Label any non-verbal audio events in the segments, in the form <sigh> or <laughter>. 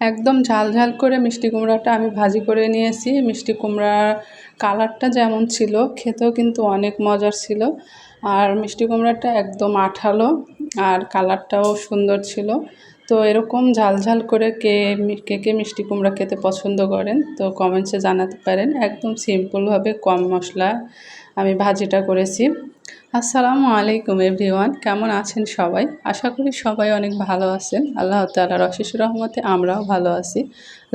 একদম ঝাল ঝাল করে মিষ্টি কুমড়াটা আমি ভাজি করে নিয়েছি। মিষ্টি কুমড়ার কালারটা যেমন ছিল, খেতেও কিন্তু অনেক মজার ছিল। আর মিষ্টি কুমড়াটা একদম আঠালো, আর কালারটাও সুন্দর ছিল। তো এরকম ঝাল ঝাল করে কে কে কে মিষ্টি কুমড়া খেতে পছন্দ করেন, তো কমেন্টসে জানাতে পারেন। একদম সিম্পলভাবে কম মশলা আমি ভাজিটা করেছি। আসসালামু আলাইকুম এভরিওয়ান কেমন আছেন সবাই? আশা করি সবাই অনেক ভালো আছেন। আল্লাহ তালার অশেষ রহমতে আমরাও ভালো আছি।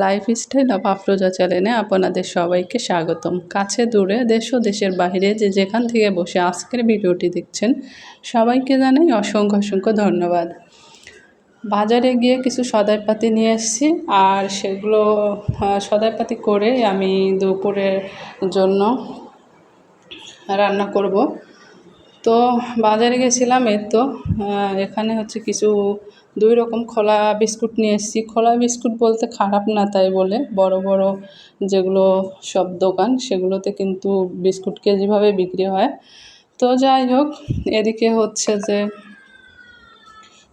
লাইফ স্টাইল অফ আফরোজা চ্যানেলে আপনাদের সবাইকে স্বাগতম। কাছে দূরে দেশ ও দেশের বাইরে যে যেখান থেকে বসে আজকের ভিডিওটি দেখছেন, সবাইকে জানাই অসংখ্য অসংখ্য ধন্যবাদ। বাজারে গিয়ে কিছু সদাইপাতি নিয়ে এসেছি আর সেগুলো সদাইপাতি করে আমি দুপুরের জন্য রান্না করব। তো বাজারে গেছিলাম এর তো এখানে হচ্ছে কিছু দুই রকম খোলা বিস্কুট নিয়ে এসেছি। খোলা বিস্কুট বলতে খারাপ না তাই বলে, বড় বড় যেগুলো সব দোকান সেগুলোতে কিন্তু বিস্কুট কেজিভাবে বিক্রি হয়। তো যাই হোক, এদিকে হচ্ছে যে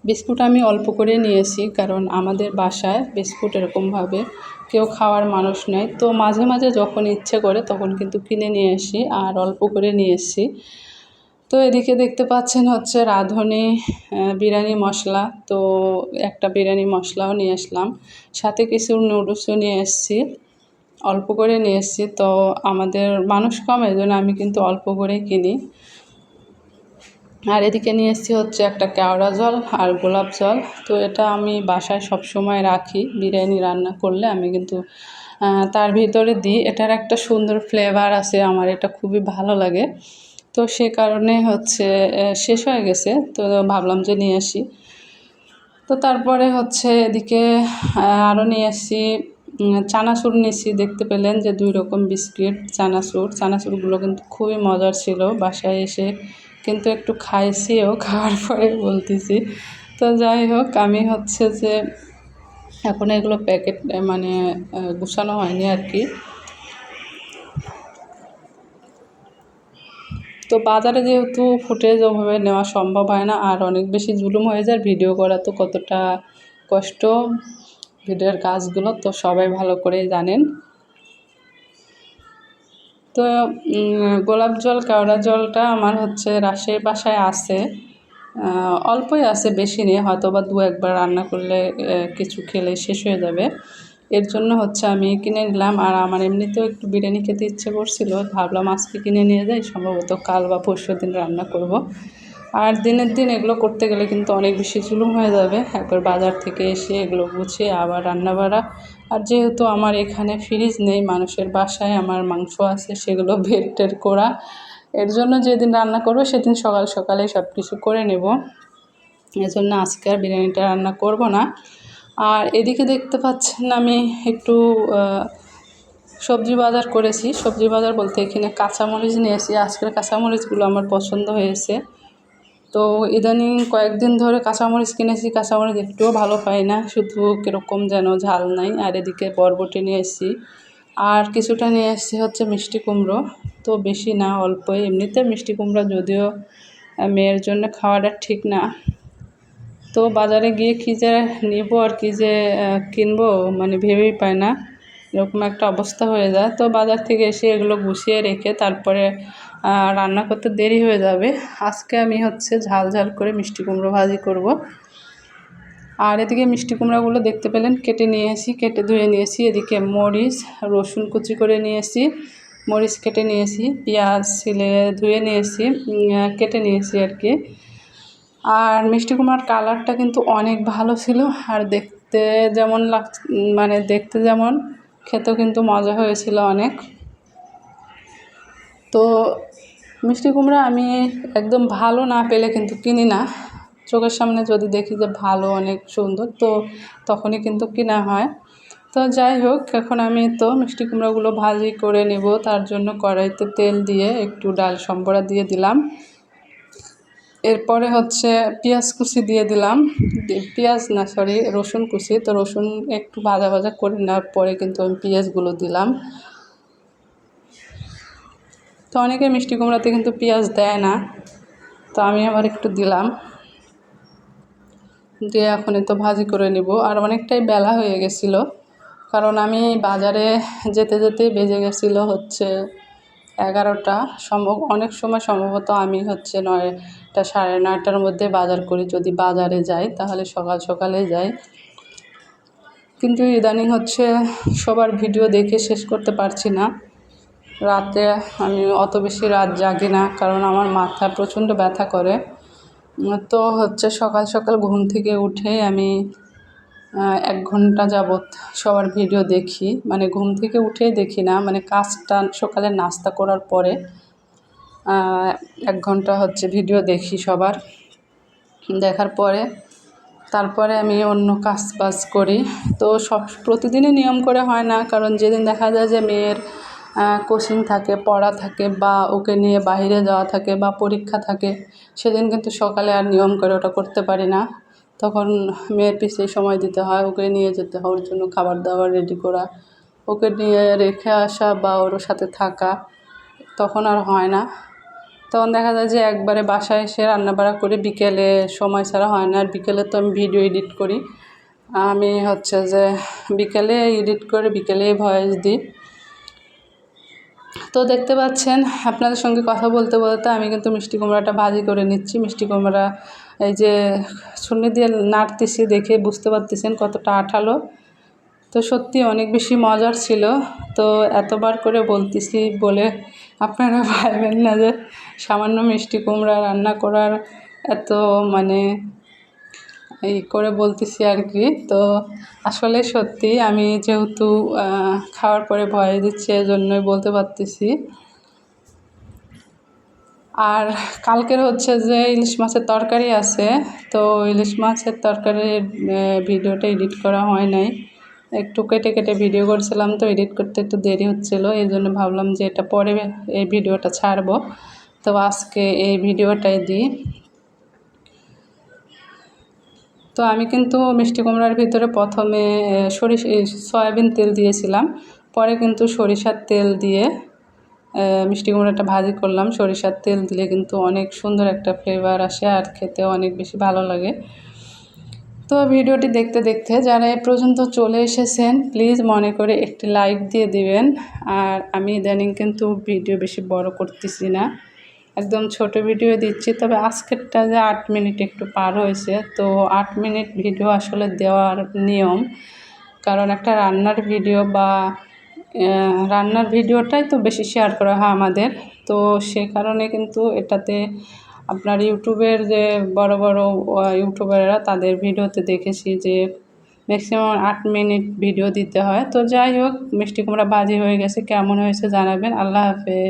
বিস্কুট আমি অল্প করে নিয়েছি, কারণ আমাদের বাসায় বিস্কুট এরকমভাবে কেউ খাওয়ার মানুষ নেই। তো মাঝে মাঝে যখন ইচ্ছে করে তখন কিন্তু কিনে নিয়ে আসি আর অল্প করে নিয়ে এসছি। তো এদিকে দেখতে পাচ্ছেন হচ্ছে রাঁধুনি বিরিয়ানি মশলা, তো একটা বিরিয়ানি মশলাও নিয়ে আসলাম। সাথে কিছু নুডলসও নিয়ে এসেছি, অল্প করে নিয়ে এসেছি। তো আমাদের মানুষ কম এই জন্য আমি কিন্তু অল্প করেই কিনি। আর এদিকে নিয়ে এসেছি হচ্ছে একটা কেওড়া জল আর গোলাপ জল। তো এটা আমি বাসায় সব সময় রাখি, বিরিয়ানি রান্না করলে আমি কিন্তু তার ভিতরে দিই। এটার একটা সুন্দর ফ্লেভার আছে আমার, এটা খুবই ভালো লাগে। তো সে কারণে হচ্ছে শেষ হয়ে গেছে। তো ভাবলাম যে নিয়ে আসি। তো তারপরে হচ্ছে এদিকে আরও নিয়ে আসি চানাচুর নিয়েছি। দেখতে পেলেন যে দুই রকম বিস্কিট, চানাচুর। চানাচুরগুলো কিন্তু খুবই মজার ছিল বাসায় এসে। কিন্তু একটু খাইছিও খাওয়ার পরে বলতেছি। তো যাই হোক, আমি হচ্ছে যে এখন এগুলো প্যাকেট মানে গুছানো হয়নি আর কি। তো বাজারে যেহেতু ফুটেজ ওভাবে নেওয়া সম্ভব হয় না, আর অনেক বেশি জুলুম হয়ে যায় ভিডিও করা তো কতটা কষ্ট ভিডিওর কাজগুলো, তো সবাই ভালো করেই জানেন। তো গোলাপ জল, কেওড়া জলটা আমার হচ্ছে রাজশাহী বাসায় আছে অল্পই আছে, বেশি নেই হয়তো বা দু একবার রান্না করলে কিছু খেলে শেষ হয়ে যাবে এর জন্য হচ্ছে আমি কিনে নিলাম, আর আমার এমনিতেও একটু বিরিয়ানি খেতে ইচ্ছে করছিল, ভাবলাম আজকে কিনে নিয়ে যাই, সম্ভবত কাল বা পরশু দিন রান্না করব। আর দিনের দিন এগুলো করতে গেলে কিন্তু অনেক বেশি জুলুম হয়ে যাবে, একবার বাজার থেকে এসে এগুলো গুছিয়ে আবার রান্না বাড়া আর যেহেতু আমার এখানে ফ্রিজ নেই, মানুষের বাসায় আমার মাংস আছে, সেগুলো <laughs> বের টের করা, এর জন্য যেদিন রান্না করব সেদিন সকাল সকালে সব কিছু করে নেব। এজন্য আজকে আর বিরিয়ানিটা রান্না করব না। আর এদিকে দেখতে পাচ্ছেন আমি একটু সবজি বাজার করেছি। সবজি বাজার বলতে এখানে কাঁচামরিচ নিয়েছি আজকের কাঁচামরিচগুলো আমার পছন্দ হয়েছে। তো ইদানিং কয়েকদিন ধরে কাঁচামরিচ কিনেছি, কাঁচামরিচ একটুও ভালো পাই না, শুধু কীরকম যেন ঝাল নাই। আর এদিকে বরবটি নিয়ে এসেছি। আর কিছুটা নিয়ে এসেছি হচ্ছে মিষ্টি কুমড়ো। তো বেশি না, অল্পই। এমনিতে মিষ্টি কুমড়ো যদিও মেয়ের জন্য খাওয়াটা ঠিক না। তো বাজারে গিয়ে কী যে নেব আর কী যে কিনবো মানে ভেবেই পায় না। এরকম একটা অবস্থা হয়ে যায়। তো বাজার থেকে এসে এগুলো গুছিয়ে রেখে তারপরে রান্না করতে দেরি হয়ে যাবে। আজকে আমি হচ্ছে ঝাল ঝাল করে মিষ্টি কুমড়ো ভাজি করব। আর এদিকে মিষ্টি কুমড়োগুলো দেখতে পেলেন, কেটে নিয়েছি কেটে ধুয়ে নিয়েছি এদিকে মরিচ, রসুন কুচি করে নিয়েছি মরিচ কেটে নিয়েছি পেঁয়াজ ছিলে ধুয়ে নিয়েছি কেটে নিয়েছি আর কি। আর মিষ্টি কুমড়ার কালারটা কিন্তু অনেক ভালো ছিল, আর দেখতে যেমন লাগ মানে দেখতে যেমন খেতেও কিন্তু মজা হয়েছিল অনেক। তো মিষ্টি কুমড়া আমি একদম ভালো না পেলে কিন্তু কিনি না। চোখের সামনে যদি দেখি যে ভালো, অনেক সুন্দর, তো তখনই কিন্তু কিনা হয়। তো যাই হোক, এখন আমি তো মিষ্টি কুমড়াগুলো ভাজি করে নেব। তার জন্য কড়াইতে তেল দিয়ে একটু ডাল সম্বরা দিয়ে দিলাম। এরপরে হচ্ছে পেঁয়াজ কুচি দিয়ে দিলাম। পেঁয়াজ না সরি রসুন কুচি। তো রসুন একটু ভাজা ভাজা করে নেওয়ার পরে কিন্তু আমি পেঁয়াজগুলো দিলাম। তো অনেকে মিষ্টি কুমড়াতে কিন্তু পেঁয়াজ দেয় না। তো আমি আবার একটু দিলাম। দিয়ে এখন তো ভাজি করে নিব। আর অনেকটাই বেলা হয়ে গেছিল। কারণ আমি বাজারে যেতে যেতে বেজে গেছিল হচ্ছে এগারোটা সম্ভব, অনেক সময় সম্ভবত আমি হচ্ছে নয়টা সাড়ে নয়টার মধ্যে বাজার করি। যদি বাজারে যাই তাহলে সকাল সকালে যাই। কিন্তু ইদানিং হচ্ছে সবার ভিডিও দেখে শেষ করতে পারছি না। রাতে আমি অত বেশি রাত জাগি না, কারণ আমার মাথা প্রচণ্ড ব্যথা করে। তো হচ্ছে সকাল সকাল ঘুম থেকে উঠে আমি এক ঘণ্টা যাবৎ সবার ভিডিও দেখি। মানে ঘুম থেকে উঠেই দেখি না। মানে কাজটা সকালে নাস্তা করার পরে এক ঘণ্টা হচ্ছে ভিডিও দেখি সবার। দেখার পরে, তারপরে আমি অন্য কাজ বাজ করি। তো সব, প্রতিদিনই নিয়ম করে হয় না। কারণ যেদিন দেখা যায় যে মেয়ের কোচিং থাকে, পড়া থাকে, বা ওকে নিয়ে বাইরে যাওয়া থাকে, বা পরীক্ষা থাকে, সেদিন কিন্তু সকালে আর নিয়ম করে ওটা করতে পারি না। তখন মেয়ের পিছিয়ে সময় দিতে হয়, ওকে নিয়ে যেতে হয়, ওর জন্য খাবার দাবার রেডি করা। ওকে নিয়ে রেখে আসা বা ওর সাথে থাকা তখন আর হয় না। তখন দেখা যায় যে একবারে বাসায় এসে রান্নাবাড়া করে বিকেলে সময় ছাড়া হয় না। আর বিকেলে তো আমি ভিডিও এডিট করি। আমি হচ্ছে যে বিকেলে এডিট করে বিকেলেই ভয়েস দিই। তো দেখতে পাচ্ছেন, আপনাদের সঙ্গে কথা বলতে বলতে আমি কিন্তু মিষ্টি কুমড়াটা ভাজি করে নিচ্ছি। মিষ্টি কুমড়া এই যে ছুনি দিয়ে নাড়তেছি দেখে বুঝতে পারতেছেন কতটা আঠালো। তো সত্যি অনেক বেশি মজার ছিল। তো এতবার করে বলতেছি বলে আপনারা <laughs> ভাববেন না যে সামান্য মিষ্টি কুমড়া রান্না করার এত মানে এই করে বলতেছি আর কি। তো আসলে সত্যি আমি যেহেতু খাওয়ার পরে ভয় দিচ্ছি, এজন্যই বলতে পারতেছি। আর কালকের হচ্ছে যে ইলিশ মাছের তরকারি আছে, তো ইলিশ মাছের তরকারির ভিডিওটা এডিট করা হয় নাই। একটু কেটে কেটে ভিডিও করছিলাম তো এডিট করতে একটু দেরি হচ্ছিল, এই জন্য ভাবলাম যে এটা পরে এই ভিডিওটা ছাড়বো। তো আজকে এই ভিডিওটাই দিই। তো আমি কিন্তু মিষ্টি কুমড়ার ভিতরে প্রথমে সরিষ সয়াবিন তেল দিয়েছিলাম, পরে কিন্তু সরিষার তেল দিয়ে মিষ্টি কুমড়াটা ভাজি করলাম। সরিষার তেল দিলে কিন্তু অনেক সুন্দর একটা ফ্লেভার আসে আর খেতেও অনেক বেশি ভালো লাগে। তো ভিডিওটি দেখতে দেখতে যারা এ পর্যন্ত চলে এসেছেন প্লিজ মনে করে একটি লাইক দিয়ে দিবেন। আর আমি ইদানিং কিন্তু ভিডিও বেশি বড় করতেছি না। একদম ছোট ভিডিও দিচ্ছি, তবে আজকেরটা যে আট মিনিট একটু পার হয়েছে। তো আট মিনিট ভিডিও আসলে দেওয়ার নিয়ম, কারণ একটা রান্নার ভিডিও বা রান্নার ভিডিওটাই তো বেশি শেয়ার করা হয় আমাদের। তো সে কারণে কিন্তু এটাতে আপনার ইউটিউবের যে বড় বড় ইউটিউবাররা তাদের ভিডিওতে দেখেছি যে ম্যাক্সিমাম আট মিনিট ভিডিও দিতে হয়। তো যাই হোক, মিষ্টি কুমড়া বাজি হয়ে গেছে। কেমন হয়েছে জানাবেন। আল্লাহ হাফেজ।